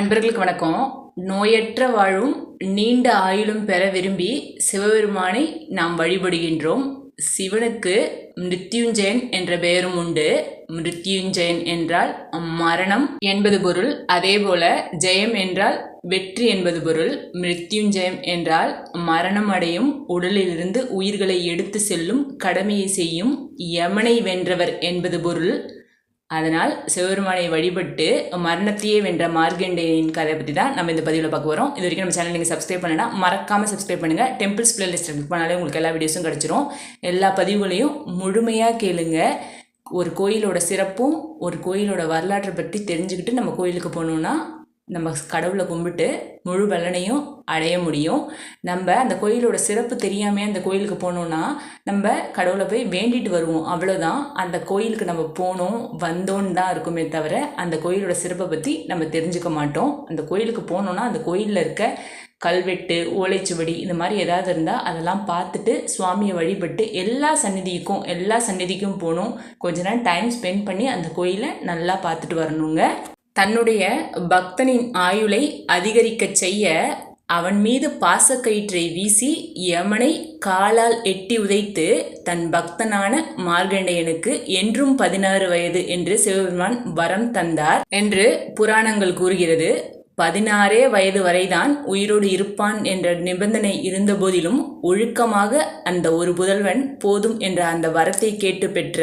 அன்பர்களுக்கு வணக்கம். நோயற்ற வாழும் நீண்ட ஆயுளும் பெற விரும்பி சிவபெருமானை நாம் வழிபடுகின்றோம். சிவனுக்கு மிருத்யுஞ்சயன் என்ற பெயரும் உண்டு. மிருத்யுஞ்சயன் என்றால் மரணம் என்பது பொருள். அதேபோல ஜெயம் என்றால் வெற்றி என்பது பொருள். மிருத்யுஞ்சயம் என்றால் மரணம் அடையும் உடலிலிருந்து உயிர்களை எடுத்து செல்லும் கடமையை செய்யும் யமனை வென்றவர் என்பது பொருள். அதனால் சிவபெருமானை வழிபட்டு மரணத்தையே வென்ற மார்கண்டேயின் கதை பற்றி தான் நம்ம இந்த பதிவில் பார்க்க வரோம் இது வரைக்கும் நம்ம சேனல் நீங்கள் சப்ஸ்கிரைப் பண்ணனா மறக்காமல் சப்ஸ்கிரைப் பண்ணுங்கள் டெம்பிள்ஸ் பிளேலிஸ்ட் கிளிக் பண்ணாலே உங்களுக்கு எல்லா வீடியோஸும் கிடச்சிரும். எல்லா பதிவுகளையும் முழுமையாக கேளுங்க. ஒரு கோயிலோட சிறப்பும் ஒரு கோயிலோட வரலாற்றை பற்றி தெரிஞ்சுக்கிட்டு நம்ம கோயிலுக்கு போகணுன்னா நம்ம கடவுளை கும்பிட்டு முழு பலனையும் அடைய முடியும். நம்ம அந்த கோயிலோட சிறப்பு தெரியாமே அந்த கோயிலுக்கு போனோம்னா நம்ம கடவுளை போய் வேண்டிட்டு வருவோம். அவ்வளோதான் அந்த கோயிலுக்கு நம்ம போனோம் வந்தோன்னு தான் இருக்குமே தவிர அந்த கோயிலோட சிறப்பை பற்றி நம்ம தெரிஞ்சுக்க மாட்டோம். அந்த கோயிலுக்கு போனோன்னா அந்த கோயிலில் இருக்க கல்வெட்டு ஓலைச்சுவடி இந்த மாதிரி ஏதாவது இருந்தால் அதெல்லாம் பார்த்துட்டு சுவாமியை வழிபட்டு எல்லா சந்நிதிக்கும் எல்லா சந்நிதிக்கும் போகணும் கொஞ்ச நேரம் டைம் ஸ்பெண்ட் பண்ணி அந்த கோயிலை நல்லா பார்த்துட்டு வரணுங்க. தன்னுடைய பக்தனின் ஆயுளை அதிகரிக்கச் செய்ய அவன் மீது பாசக்கயிற்றை வீசி யமனை காலால் எட்டி உதைத்து தன் பக்தனான மார்கண்டேயனுக்கு என்றும் பதினாறு வயது என்று சிவபெருமான் வரம் தந்தார் என்று புராணங்கள் கூறுகிறது. பதினாறே வயது வரைதான் உயிரோடு இருப்பான் என்ற நிபந்தனை இருந்தபோதிலும் ஒழுக்கமாக அந்த ஒரு புதல்வன் போதும் என்ற அந்த வரத்தை கேட்டு பெற்ற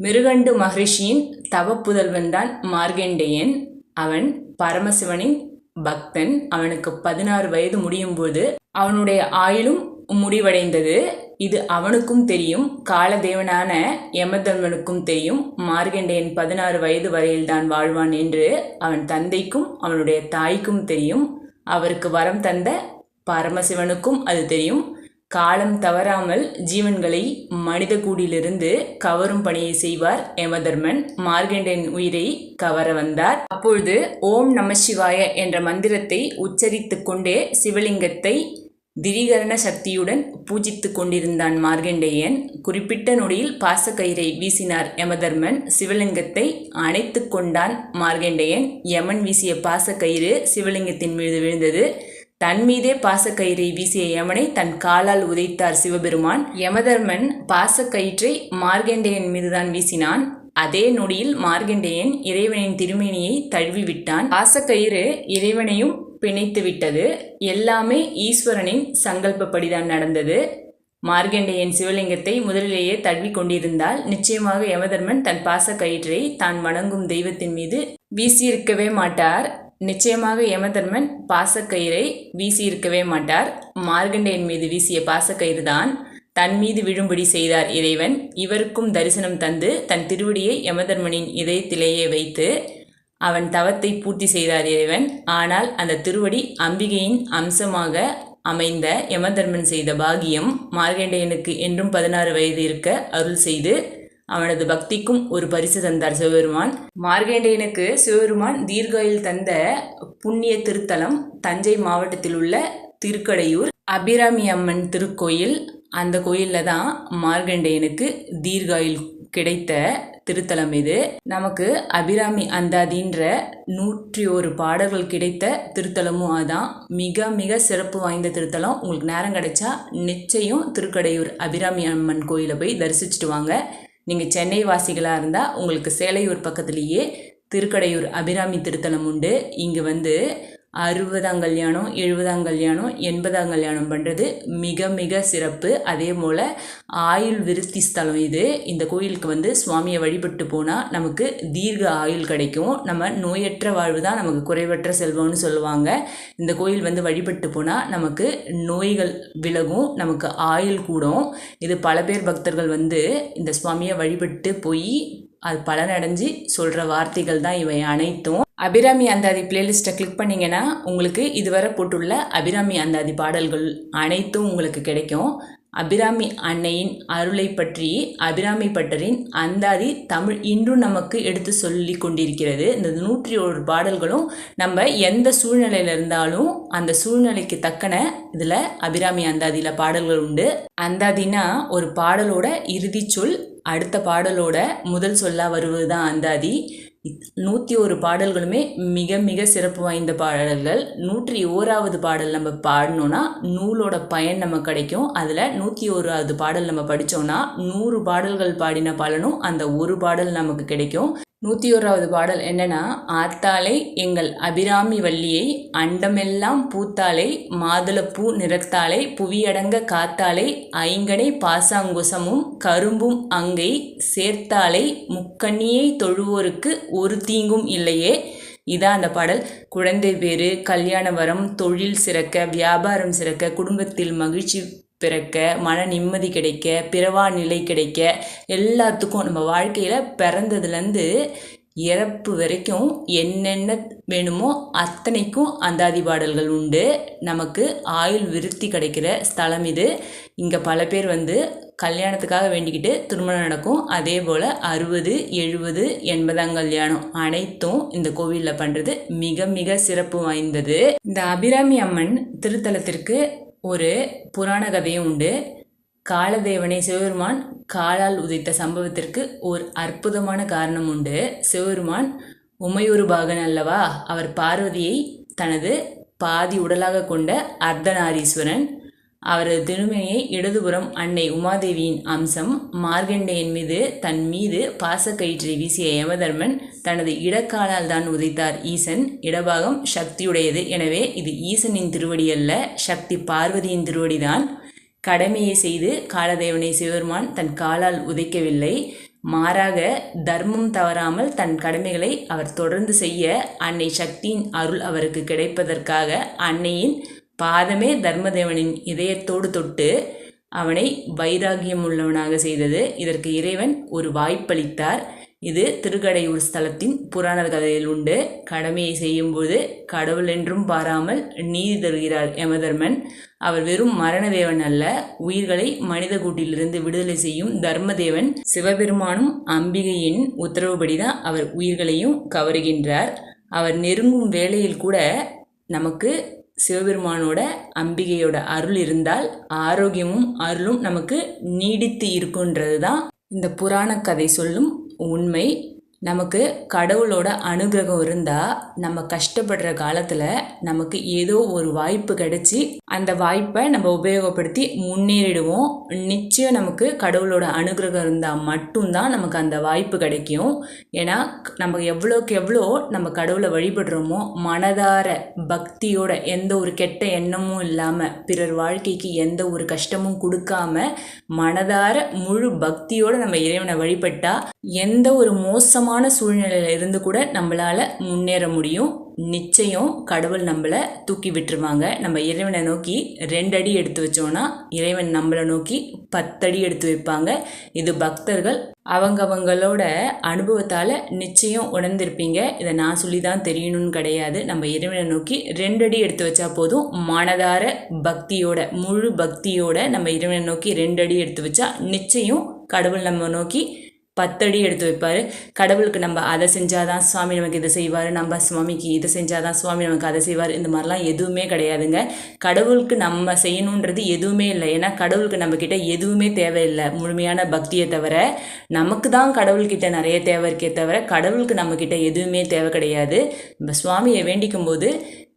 மிருகண்டு மகரிஷியின் தவப்புதல்வன்தான் தான் மார்கண்டேயன். அவன் பரமசிவனின் பக்தன். அவனுக்கு பதினாறு வயது முடியும் போது அவனுடைய ஆயுளும் முடிவடைந்தது. இது அவனுக்கும் தெரியும். காலதேவனான யமதர்மனுக்கும் தெரியும். மார்கண்டேயன் பதினாறு வயது வரையில்தான் வாழ்வான் என்று அவன் தந்தைக்கும் அவனுடைய தாய்க்கும் தெரியும். அவருக்கு வரம் தந்த பரமசிவனுக்கும் அது தெரியும். காலம் தவறாமல் ஜீவன்களை மனித கூடிலிருந்து கவரும் பணியை செய்வார் யமதர்மன். மார்கண்டேயன் உயிரை கவர வந்தார். அப்பொழுது ஓம் நம சிவாய என்ற மந்திரத்தை உச்சரித்து கொண்டே சிவலிங்கத்தை திரிகரண சக்தியுடன் பூஜித்து கொண்டிருந்தான் மார்கண்டேயன். குறிப்பிட்ட நொடியில் பாசக்கயிறை வீசினார் யமதர்மன். சிவலிங்கத்தை அணைத்து கொண்டான் மார்கண்டேயன். யமன் வீசிய பாசக்கயிறு சிவலிங்கத்தின் மீது விழுந்தது. தன் மீதே பாசக்கயிறை வீசிய யமனை தன் காலால் உதைத்தார் சிவபெருமான். யமதர்மன் பாசக்கயிற்றை மார்கண்டேயன் மீதுதான் வீசினான். அதே நொடியில் மார்கண்டேயன் இறைவனின் திருமேனியை தழுவி விட்டான் பாசக்கயிறு இறைவனையும் பிணைத்து விட்டது எல்லாமே ஈஸ்வரனின் சங்கல்பப்படிதான் நடந்தது. மார்கண்டேயன் சிவலிங்கத்தை முதலிலேயே தழுவி கொண்டிருந்தால் நிச்சயமாக யமதர்மன் தன் பாசக்கயிற்றை தான் வணங்கும் தெய்வத்தின் மீது வீசியிருக்கவே மாட்டார். நிச்சயமாக யமதர்மன் பாசக்கயிறை வீசியிருக்கவே மாட்டார். மார்கண்டேயன் மீது வீசிய பாசக்கயிறு தான் தன் மீது விழும்படி செய்தார் இறைவன். இவருக்கும் தரிசனம் தந்து தன் திருவடியை யமதர்மனின் இதயத்திலேயே வைத்து அவன் தவத்தை பூர்த்தி செய்தார் இறைவன். ஆனால் அந்த திருவடி அம்பிகையின் அம்சமாக அமைந்த யமதர்மன் செய்த பாகியம் மார்கண்டேயனுக்கு என்றும் பதினாறு வயது இருக்க அருள் செய்து அவனது பக்திக்கும் ஒரு பரிசு தந்தார் சிவபெருமான். மார்கண்டேயனுக்கு சிவபெருமான் தீர்காயில் தந்த புண்ணிய திருத்தலம் தஞ்சை மாவட்டத்தில் உள்ள திருக்கடையூர் அபிராமி அம்மன் திருக்கோயில். அந்த கோயிலில் தான் மார்கண்டேயனுக்கு தீர்காயில் கிடைத்த திருத்தலம் இது. நமக்கு அபிராமி அந்தாதின்ற நூற்றி ஒரு பாடல்கள் கிடைத்த திருத்தலமும் அதான். மிக மிக சிறப்பு வாய்ந்த திருத்தலம். உங்களுக்கு நேரம் கிடைச்சா நிச்சயம் திருக்கடையூர் அபிராமி அம்மன் கோயிலை போய் தரிசிச்சுட்டு வாங்க. நீங்கள் சென்னை வாசிகளாக இருந்தால் உங்களுக்கு சேலையூர் பக்கத்துலேயே திருக்கடையூர் அபிராமி திருத்தலம் உண்டு. இங்கே வந்து அறுபதாம் கல்யாணம் எழுபதாம் கல்யாணம் எண்பதாம் கல்யாணம் பண்ணுறது மிக மிக சிறப்பு. அதே போல் ஆயுள் விருத்தி ஸ்தலம் இது. இந்த கோயிலுக்கு வந்து சுவாமியை வழிபட்டு போனால் நமக்கு தீர்க்க ஆயுள் கிடைக்கும். நம்ம நோயற்ற வாழ்வு தான் நமக்கு குறைவற்ற செல்வம்னு சொல்லுவாங்க. இந்த கோயில் வந்து வழிபட்டு போனால் நமக்கு நோய்கள் விலகும் நமக்கு ஆயுள் கூடும். இது பல பேர் பக்தர்கள் வந்து இந்த சுவாமியை வழிபட்டு போய் அது பலனடைஞ்சு சொல்கிற வார்த்தைகள் தான் இவை அனைத்தும். அபிராமி அந்தாதி பிளேலிஸ்ட்டை கிளிக் பண்ணிங்கன்னா உங்களுக்கு இதுவரை போட்டுள்ள அபிராமி அந்தாதி பாடல்கள் அனைத்தும் உங்களுக்கு கிடைக்கும். அபிராமி அன்னையின் அருளை பற்றி அபிராமி பட்டரின் அந்தாதி தமிழ் இன்றும் நமக்கு எடுத்து சொல்லி கொண்டிருக்கிறது. இந்த நூற்றி ஒரு பாடல்களும் நம்ம எந்த சூழ்நிலையில் இருந்தாலும் அந்த சூழ்நிலைக்கு தக்கன இதில் அபிராமி அந்தாதியில் பாடல்கள் உண்டு. அந்தாதினா ஒரு பாடலோட இறுதி சொல் அடுத்த பாடலோட முதல் சொல்லாக வருவது தான் அந்தாதி. நூற்றி ஒரு பாடல்களுமே மிக மிக சிறப்பு வாய்ந்த பாடல்கள். நூற்றி ஓராவது பாடல் நம்ம பாடினோன்னா நூலோட பயன் நம்ம கிடைக்கும். அதில் நூற்றி ஓராவது பாடல் நம்ம படித்தோன்னா நூறு பாடல்கள் பாடின பலனும் அந்த ஒரு பாடல் நமக்கு கிடைக்கும். நூற்றி ஓராவது பாடல் என்னென்னா ஆத்தாளை எங்கள் அபிராமி வள்ளியை அண்டமெல்லாம் பூத்தாளை மாதுளப்பூ நிறத்தாளை புவியடங்க காத்தாளை ஐங்கனை பாசாங்குசமும் கரும்பும் அங்கை சேர்த்தாளை முக்கண்ணியை தொழுவோருக்கு ஒரு தீங்கும் இல்லையே? இதான் அந்த பாடல். குழந்தை பேறு கல்யாண வரம் தொழில் சிறக்க வியாபாரம் சிறக்க குடும்பத்தில் மகிழ்ச்சி பிறக்க மன நிம்மதி கிடைக்க பிறவா நிலை கிடைக்க எல்லாத்துக்கும் நம்ம வாழ்க்கையில் பிறந்ததுலேருந்து இறப்பு வரைக்கும் என்னென்ன வேணுமோ அத்தனைக்கும் அந்தாதி பாடல்கள் உண்டு. நமக்கு ஆயுள் விருத்தி கிடைக்கிற ஸ்தலம் இது. இங்கே பல பேர் வந்து கல்யாணத்துக்காக வேண்டிக்கிட்டு திருமணம் நடக்கும். அதே போல் அறுபது எழுபது எண்பதாம் கல்யாணம் அனைத்தும் இந்த கோவிலில் பண்ணுறது மிக மிக சிறப்பு வாய்ந்தது. இந்த அபிராமி அம்மன் திருத்தலத்திற்கு ஒரு புராண கதையும் உண்டு. காலதேவனை சிவபெருமான் காலால் உதைத்த சம்பவத்திற்கு ஒரு அற்புதமான காரணம் உண்டு. சிவபெருமான் உமையொரு பாகன் அல்லவா? அவர் பார்வதியை தனது பாதி உடலாக கொண்ட அர்த்தநாரீஸ்வரன் அவரது திருமணியை இடதுபுறம் அன்னை உமாதேவியின் அம்சம் மார்கண்டேயன் மீது தன் மீது பாசக்கயிற்றை வீசிய யமதர்மன் தனது இடக்காலால் தான் உதைத்தார் ஈசன். இடபாகம் சக்தியுடையது. எனவே இது ஈசனின் திருவடி அல்ல சக்தி பார்வதியின் திருவடிதான் கடமையை செய்து காலதேவனை சிவபெருமான் தன் காலால் உதைக்கவில்லை. மாறாக தர்மம் தவறாமல் தன் கடமைகளை அவர் தொடர்ந்து செய்ய அன்னை சக்தியின் அருள் அவருக்கு கிடைப்பதற்காக அன்னையின் பாதமே தர்மதேவனின் இதயத்தோடு தொட்டு அவனை வைராகியம் உள்ளவனாக செய்தது. இதற்கு இறைவன் ஒரு வாய்ப்பளித்தார். இது திருக்கடையூர் ஸ்தலத்தின் புராண கதையில் உண்டு. கடமையை செய்யும்போது கடவுள் என்றும் பாராமல் நீதி தருகிறார் யமதர்மன். அவர் வெறும் மரணதேவன் அல்ல உயிர்களை மனித கூட்டிலிருந்து விடுதலை செய்யும் தர்மதேவன். சிவபெருமானும் அம்பிகையின் உத்தரவுபடிதான் அவர் உயிர்களையும் கவருகின்றார். அவர் நெருங்கும் வேளையில் கூட நமக்கு சிவபெருமானோட அம்பிகையோட அருள் இருந்தால் ஆரோக்கியமும் அருளும் நமக்கு நீடித்து இருக்குன்றது தான் இந்த புராண கதை சொல்லும் உண்மை. நமக்கு கடவுளோட அனுகிரகம் இருந்தால் நம்ம கஷ்டப்படுற காலத்தில் நமக்கு ஏதோ ஒரு வாய்ப்பு கிடைச்சி அந்த வாய்ப்பை நம்ம உபயோகப்படுத்தி முன்னேறிடுவோம். நிச்சயம் நமக்கு கடவுளோட அனுகிரகம் இருந்தால் மட்டும்தான் நமக்கு அந்த வாய்ப்பு கிடைக்கும். ஏன்னா நம்ம எவ்வளோக்கு எவ்வளோ நம்ம கடவுளை வழிபடுறோமோ மனதார பக்தியோட எந்த ஒரு கெட்ட எண்ணமும் இல்லாமல் பிறர் வாழ்க்கைக்கு எந்த ஒரு கஷ்டமும் கொடுக்காம மனதார முழு பக்தியோடு நம்ம இறைவனை வழிபட்டால் எந்த ஒரு மோசமான சூழ்நிலையில் இருந்து கூட நம்மளால் முன்னேற முடியும். நிச்சயம் கடவுள் நம்மளை தூக்கி விட்டுருவாங்க. நம்ம இறைவனை நோக்கி ரெண்டு அடி எடுத்து வச்சோன்னா இறைவன் நம்மளை நோக்கி பத்தடி எடுத்து வைப்பாங்க. இது பக்தர்கள் அவங்கவங்களோட அனுபவத்தால் நிச்சயம் உணர்ந்திருப்பீங்க. இதை நான் சொல்லி தான் தெரியணும்னு கிடையாது. நம்ம இறைவனை நோக்கி ரெண்டு அடி எடுத்து வச்சா போதும். மனதார பக்தியோட முழு பக்தியோட நம்ம இறைவனை நோக்கி ரெண்டு அடி எடுத்து வச்சா நிச்சயம் கடவுள் நம்ம நோக்கி பத்தடி எடுத்து வைப்பார். கடவுளுக்கு நம்ம அதை செஞ்சால் தான் சுவாமி நமக்கு இதை செய்வார். நம்ம சுவாமிக்கு இதை செஞ்சால் தான் சுவாமி நமக்கு அதை செய்வார். இந்த மாதிரிலாம் எதுவுமே கிடையாதுங்க. கடவுளுக்கு நம்ம செய்யணுன்றது எதுவுமே இல்லை. ஏன்னா கடவுளுக்கு நம்மக்கிட்ட எதுவுமே தேவையில்லை. முழுமையான பக்தியை தவிர நமக்கு தான் கடவுள்கிட்ட நிறைய தேவை இருக்கே தவிர கடவுளுக்கு நம்மக்கிட்ட எதுவுமே தேவை கிடையாது. நம்ம சுவாமியை வேண்டிக்கும் போது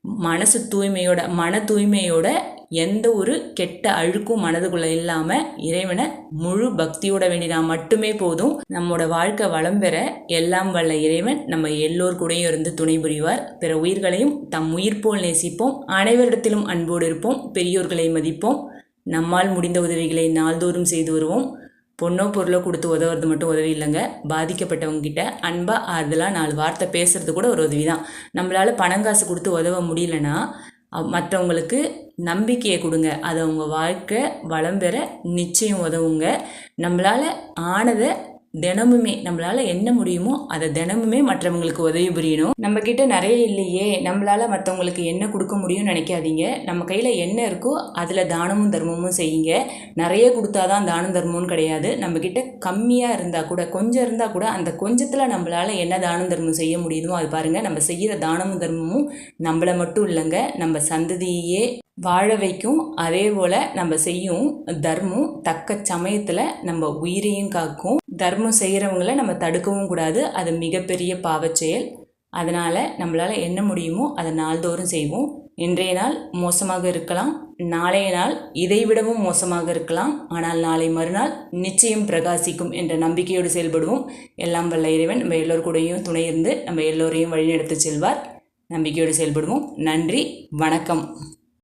மனசு தூய்மையோட மன தூய்மையோட எந்த ஒரு கெட்ட அழுக்கும் மனதுக்குள்ளே இல்லாமல் இறைவனை முழு பக்தியோட வேண்டினா மட்டுமே போதும். நம்மோட வாழ்க்கை வளம் பெற எல்லாம் வல்ல இறைவன் நம்ம எல்லோர் கூடயும் இருந்து துணை புரிவார். பிற உயிர்களையும் தம் உயிர் போல் நேசிப்போம். அனைவரிடத்திலும் அன்போடு இருப்போம். பெரியோர்களை மதிப்போம். நம்மால் முடிந்த உதவிகளை நாள்தோறும் செய்து வருவோம். பொண்ணோ பொருளோ கொடுத்து உதவுறது மட்டும் உதவி இல்லைங்க. பாதிக்கப்பட்டவங்க கிட்ட அன்பாக ஆறுதலாக நாலு வார்த்தை பேசுறது கூட ஒரு உதவி தான் நம்மளால் பணங்காசு கொடுத்து உதவ முடியலன்னா மற்றவங்களுக்கு நம்பிக்கையை கொடுங்க. அது அவங்க வாழ்க்கை வளம் பெற நிச்சயம் உதவுங்க. நம்மளால் ஆனதை தினமுமே நம்மளால் என்ன முடியுமோ அதை தினமுமே மற்றவங்களுக்கு உதவி புரியணும். நம்மக்கிட்ட நிறைய இல்லையே நம்மளால் மற்றவங்களுக்கு என்ன கொடுக்க முடியும்னு நினைக்காதீங்க. நம்ம கையில் என்ன இருக்கோ அதில் தானமும் தர்மமும் செய்யுங்க. நிறைய கொடுத்தாதான் தானம் தர்மம்னு கிடையாது. நம்மக்கிட்ட கம்மியாக இருந்தால் கூட கொஞ்சம் இருந்தால் கூட அந்த கொஞ்சத்தில் நம்மளால் என்ன தானம் தர்மம் செய்ய முடியுமோ அது பாருங்கள் நம்ம செய்கிற தானமும் தர்மமும் நம்மளை மட்டும் இல்லைங்க. நம்ம சந்ததியே வாழ வைக்கும். அதே போல் நம்ம செய்யும் தர்மம் தக்க சமயத்தில் நம்ம உயிரையும் காக்கும். தர்மம் செய்கிறவங்கள நம்ம தடுக்கவும் கூடாது. அது மிகப்பெரிய பாவச் செயல் அதனால் நம்மளால் என்ன முடியுமோ அதை நாள்தோறும் செய்வோம். இன்றைய நாள் மோசமாக இருக்கலாம். நாளைய நாள் இதைவிடவும் மோசமாக இருக்கலாம். ஆனால் நாளை மறுநாள் நிச்சயம் பிரகாசிக்கும் என்ற நம்பிக்கையோடு செயல்படுவோம். எல்லாம் வல்ல இறைவன் நம்ம எல்லோர் கூடயும் துணை இருந்து நம்ம எல்லோரையும் வழிநடத்தி செல்வார். நம்பிக்கையோடு செயல்படுவோம். நன்றி வணக்கம்.